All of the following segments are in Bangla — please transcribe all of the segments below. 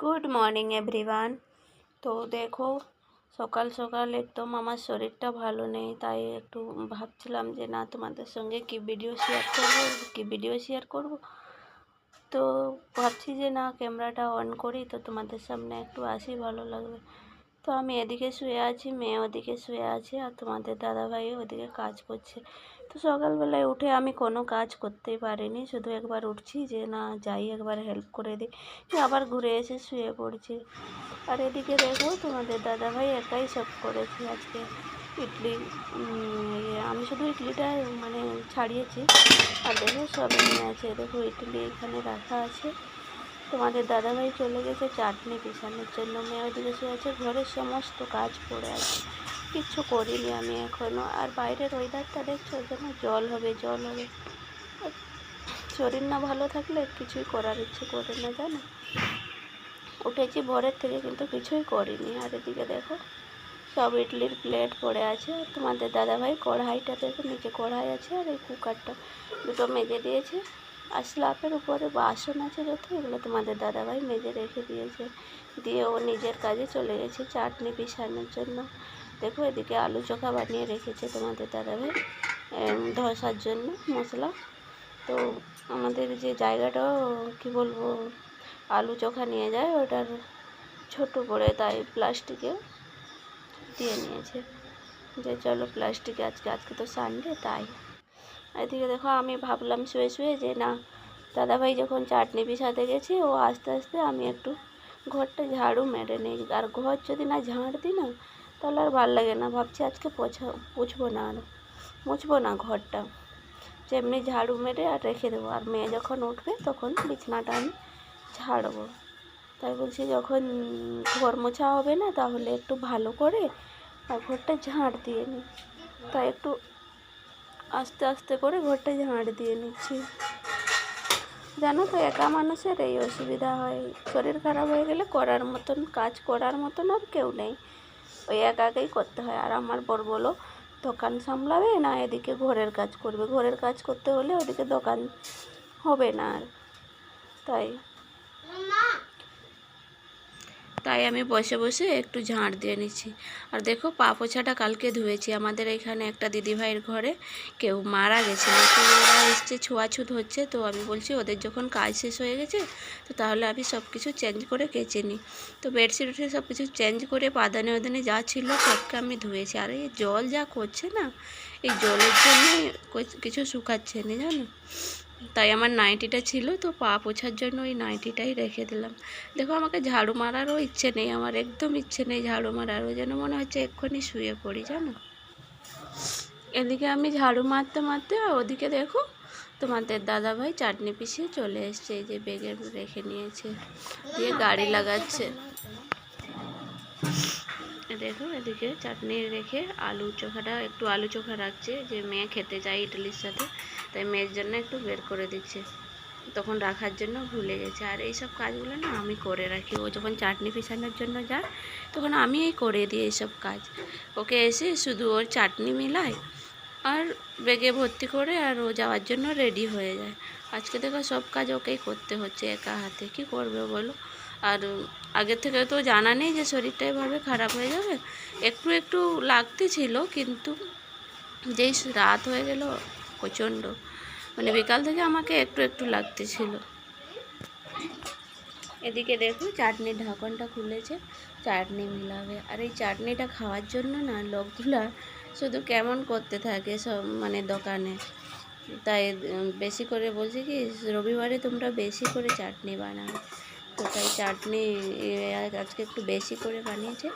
Good morning, everyone. তো দেখো, সকাল সকাল একদম আমার শরীরটা ভালো নেই, তাই একটু ভাবছিলাম যে না, তোমাদের সঙ্গে কি ভিডিও শেয়ার করব, কি ভিডিও শেয়ার করব? তো ভাবছি যে না ক্যামেরাটা অন করি, তো তোমাদের সামনে একটু আসি, ভালো লাগবে। তো আমি এদিকে শুয়ে আছি মেয়ে ওদিকে শুয়ে আছে আর তোমাদের দাদাভাই ওদিকে কাজ করছে। তো সকালবেলায় উঠে আমি কোনো কাজ করতেই পারিনি শুধু একবার উঠছি যে না যাই একবার হেল্প করে দিই। আবার ঘুরে এসে শুয়ে পড়ছি। আর এদিকে দেখো তোমাদের দাদাভাই একাই সব করেছি আজকে। ইডলি ইয়ে, আমি শুধু ইডলিটা মানে ছাড়িয়েছি। আর দেখো সব নিয়ে আছে দেখো ইডলি এখানে রাখা আছে। তোমাদের দাদাভাই চলে গেছে চাটনি পিসানোর জন্য। মেয়ে ওদিকে শুয়ে আছে, ঘরের সমস্ত কাজ পড়ে আছে। কিচ্ছু করিনি আমি এখনও আর বাইরের ওয়েদারটা দেখছ? যেন জল হবে জল হবে। শরীর না ভালো থাকলে কিছুই করার ইচ্ছে করে না, জানো? উঠেছি ভোরের থেকে, কিন্তু কিছুই করিনি। আর এদিকে দেখো, সব ইডলির প্লেট পড়ে আছে। আর তোমাদের দাদাভাই কড়াইটা দেখো নিচে কড়াই আছে আর এই কুকারটা দুটো মেজে দিয়েছে। আর স্ল্যাপের উপরে বাসন আছে যত এগুলো তোমাদের দাদাভাই মেজে রেখে দিয়েছে। দিয়ে ও নিজের কাজে চলে গেছে চাটনি পিসানোর জন্য। দেখো এদিকে আলু চোখা বানিয়ে রেখেছে তোমাদের দাদাভাই ধসার জন্য মশলা। তো আমাদের যে জায়গাটাও, কি বলব, আলু চোখা নিয়ে যায়, ওটার ছোট করে তাই প্লাস্টিকে দিয়ে নিয়েছে। যে চলো প্লাস্টিকে আজকে আজকে তো সানডে তাই। এদিকে দেখো আমি ভাবলাম শুয়ে শুয়ে যে না, দাদাভাই যখন চাটনি পিসাতে গেছে, ও আস্তে আস্তে আমি একটু ঘরটা ঝাড়ু মেরে নিই। আর ঘর যদি না ঝাড় দিই না, তাহলে আর ভালো লাগে না। ভাবছি আজকে পোছা পুছবো না আর, মুছবো না ঘরটা। যেমনি ঝাড়ু মেরে আর রেখে দেবো। আর মেয়ে যখন উঠবে, তখন বিছানাটা আমি ঝাড়বো। তাই বলছি যখন ঘর মোছা হবে না, তাহলে একটু ভালো করে আর ঘরটা ঝাঁট দিয়ে নিই। তাই একটু আস্তে আস্তে করে ঘরটা ঝাড় দিয়ে নিচ্ছি। জানো তো, একা মানুষের এই অসুবিধা হয়। শরীর খারাপ হয়ে গেলে করার মতন, কাজ করার মতন আর কেউ নেই। ওই একা একাই করতে হয়। আর আমার বর বলো, দোকান সামলাবে না এদিকে ঘরের কাজ করবে? ঘরের কাজ করতে হলে ওদিকে দোকান হবে না আর। তাই। তাই আমি বসে বসে একটু ঝাড় দিয়ে নিচ্ছি। আর দেখো, পা পোছাটা কালকে ধুয়েছি। আমাদের এখানে একটা দিদিভাইয়ের ঘরে কেউ মারা গেছে। ওরা এসছে, ছোঁয়াছুত হচ্ছে। তো আমি বলছি, ওদের যখন কাজ শেষ হয়ে গেছে, তো তাহলে আমি সব কিছু চেঞ্জ করে কেচে নিই। তো বেডশিট উঠে সব কিছু চেঞ্জ করে পাদানে ওদানে যা ছিল সবকে আমি ধুয়েছি। আর এই জল যা করছে না, এই জলের জন্যই কিছু শুকাচ্ছে না, জানো? তাই আমার নাইটিটা ছিল, তো পা পোছার জন্য ওই নাইটিটাই রেখে দিলাম। দেখো, আমাকে ঝাড়ু মারারও ইচ্ছে নেই, আমার একদম ইচ্ছে নেই ঝাড়ু মারারও, যেন মনে হচ্ছে এক্ষুনি শুয়ে পড়ি, জানো? এদিকে আমি ঝাড়ু মারতে মারতে ওদিকে দেখো, তোমাদের দাদাভাই চাটনি পিষিয়ে চলে এসছে, এই যে বেগে রেখে নিয়েছে, দিয়ে গাড়ি লাগাচ্ছে। এ দেখো এদিকে চাটনি রেখে আলু চোখাটা, একটু আলু চোখা রাখছে, যে মেয়ে খেতে চায় ইডলির সাথে, তাই মেয়ের জন্য একটু বের করে দিচ্ছে। তখন রাখার জন্য ভুলে গেছে। আর এই সব কাজগুলো না আমি করে রাখি। ও যখন চাটনি পিছানোর জন্য যায়, তখন আমি এই করে দিই এইসব কাজ। ওকে এসে শুধু ওর চাটনি মিলায় আর বেগে ভর্তি করে আর ও যাওয়ার জন্য রেডি হয়ে যায়। আজকে থেকে সব কাজ ওকেই করতে হচ্ছে একা হাতে। কি করবে বলো? আর আগে থেকে তো জানা নেই যে শরীরটা এভাবে খারাপ হয়ে যাবে। একটু একটু লাগতে ছিল, কিন্তু যেই রাত হয়ে গেল প্রচণ্ড। মানে বিকাল থেকে আমাকে একটু একটু লাগতেছিল এদিকে দেখো চাটনির ঢাকনটা খুলেছে, চাটনি মিলাবে। আর এই চাটনিটা খাওয়ার জন্য না, লোকগুলা শুধু কেমন করতে থাকে সব মানে দোকানে? তাই বেশি করে বলছি কি, রবিবারে তোমরা বেশি করে চাটনি বানাও। তো তাই চাটনি আজকে একটু বেশি করে বানিয়েছে।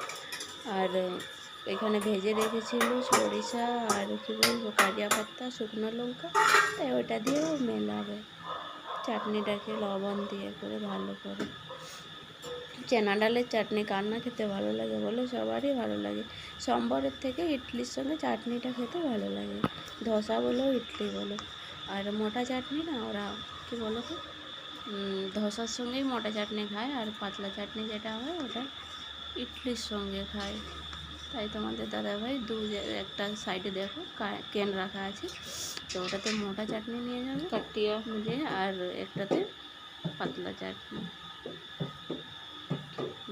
আর, এখানে ভেজে রেখেছিল সরিষা আর কি বলব কারিয়া পাত্তা শুকনো লঙ্কা। তাই ওটা দিয়েও মেলাবে। চাটনিটাকে লবণ দিয়ে করে ভালো করে। চেনা ডালের চাটনি কার না খেতে ভালো লাগে বলো সবারই ভালো লাগে সম্বরের থেকে ইডলির সঙ্গে চাটনিটা খেতে ভালো লাগে ধোসা বলো ইডলি বলো আর মোটা চাটনি না ওরা কি বলো তো উম, ধোসার সঙ্গেই মোটা চাটনি খায় আর পাতলা চাটনি যেটা হয় ওটা ইডলির সঙ্গে খায় তাই তোমাদের দাদাভাই দু জা- একটা সাইডে দেখো কা- কেন রাখা আছে। তো ওটাতে মোটা চাটনি নিয়ে যাবে। কাটিয়া। দিয়ে আর একটাতে পাতলা চাটনি।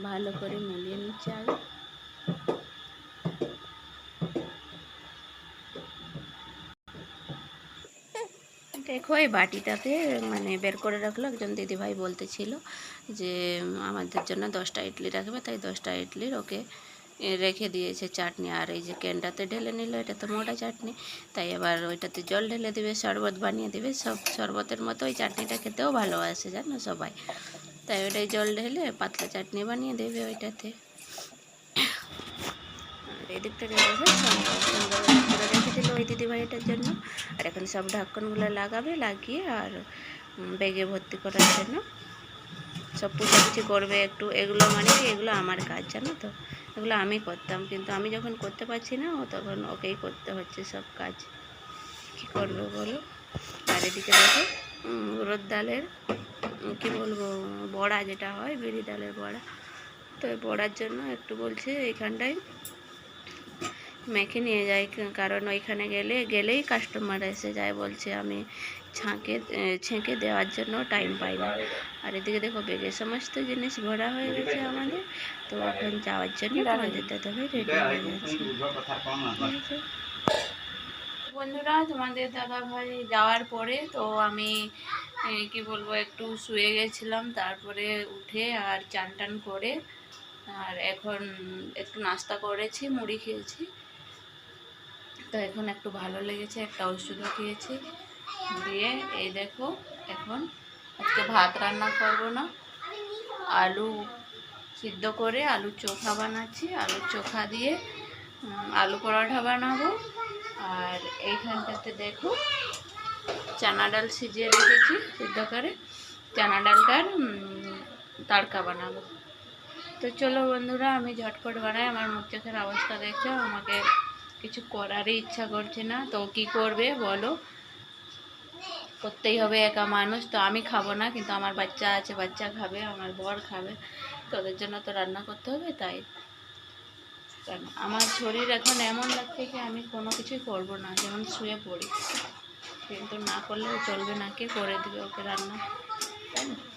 ভালো করে মিলিয়ে নিচ্ছে আগে। দেখো, এই বাটিটাতে মানে বের করে রাখল। একজন দিদিভাই বলতেছিল যে, আমাদের জন্য দশটা ইডলি রাখবে। তাই দশটা ইডলির ওকে রেখে দিয়েছে চাটনি। আর এই যে ক্যানটাতে ঢেলে নিল, এটা তো মোটা চাটনি। তাই এবার ওইটাতে জল ঢেলে দিবে, শরবত বানিয়ে দিবে। সব শরবতের মতো ওই চাটনিটা খেতেও ভালোবাসে, জানো সবাই। তাই ওটাই জল ঢেলে পাতলা চাটনি বানিয়ে দেবে ওইটাতে। আর এদিকটা করে রেখে দিল ওই দিদিভাইটার জন্য। আর এখন সব ঢাকনগুলো লাগাবে, লাগিয়ে আর ব্যাগে ভর্তি করার জন্য। সব পুছাপুছি করবে একটু, এগুলো মানে এগুলো আমার কাজ, জানো তো? এগুলো আমি করতাম, কিন্তু আমি যখন করতে পারছি না, ও তখন ওকেই করতে হচ্ছে সব কাজ। কী করবে বলো? আর এদিকে দেখো উড়দ ডালের, কী বলব, বড়া যেটা হয়, বিড়ি ডালের বড়া। তো বড়ার জন্য একটু বলছে, এইখানটায় মেখে নিয়ে যাই, কারণ ওইখানে গেলে, গেলেই কাস্টমার এসে যায় বলছে, আমি ছাঁকে ছেঁকে দেওয়ার জন্য টাইম পাই না। আর এদিকে দেখো বেগে সমস্ত জিনিস ভরা হয়ে গেছে আমাদের। তো এখন যাওয়ার জন্য আমাদের দাদাভাই রেডি হয়ে যাচ্ছে? বন্ধুরা, তোমাদের দাদা ভাই যাওয়ার পরে তো আমি কি বলব, একটু শুয়ে গেছিলাম, তারপরে উঠে আর চান টান করে আর এখন একটু নাস্তা করেছি, মুড়ি খেয়েছি। তো এখন একটু ভালো লেগেছে, একটা ওষুধও খেয়েছি। দিয়ে এই দেখো, এখন আজকে ভাত রান্না করব না। আলু সিদ্ধ করে আলু চোখা বানাচ্ছি। আলু চোখা দিয়ে আলু পরোটা বানাবো। আর এইখানটাতে দেখো, চানা ডাল সিজিয়ে রেখেছি সিদ্ধ করে। চানা ডালটার তাড়কা বানাবো। তো চলো বন্ধুরা, আমি ঝটপট বানাই। আমার মুখ চোখের অবস্থা দেখছ, আমাকে কিছু করারই ইচ্ছা করছে না। তো কি করবে বলো? করতেই হবে একা মানুষ। তো আমি খাব না, কিন্তু আমার বাচ্চা আছে, বাচ্চা খাবে, আমার বর খাবে। তো ওদের জন্য তো রান্না করতে হবে, তাই। কেন আমার শরীর এখন এমন লাগছে কি আমি কোনো কিছুই করব না, যেমন শুয়ে পড়ি। কিন্তু না করলেও চলবে না, কে করে দিবে ওকে রান্না? তাই না?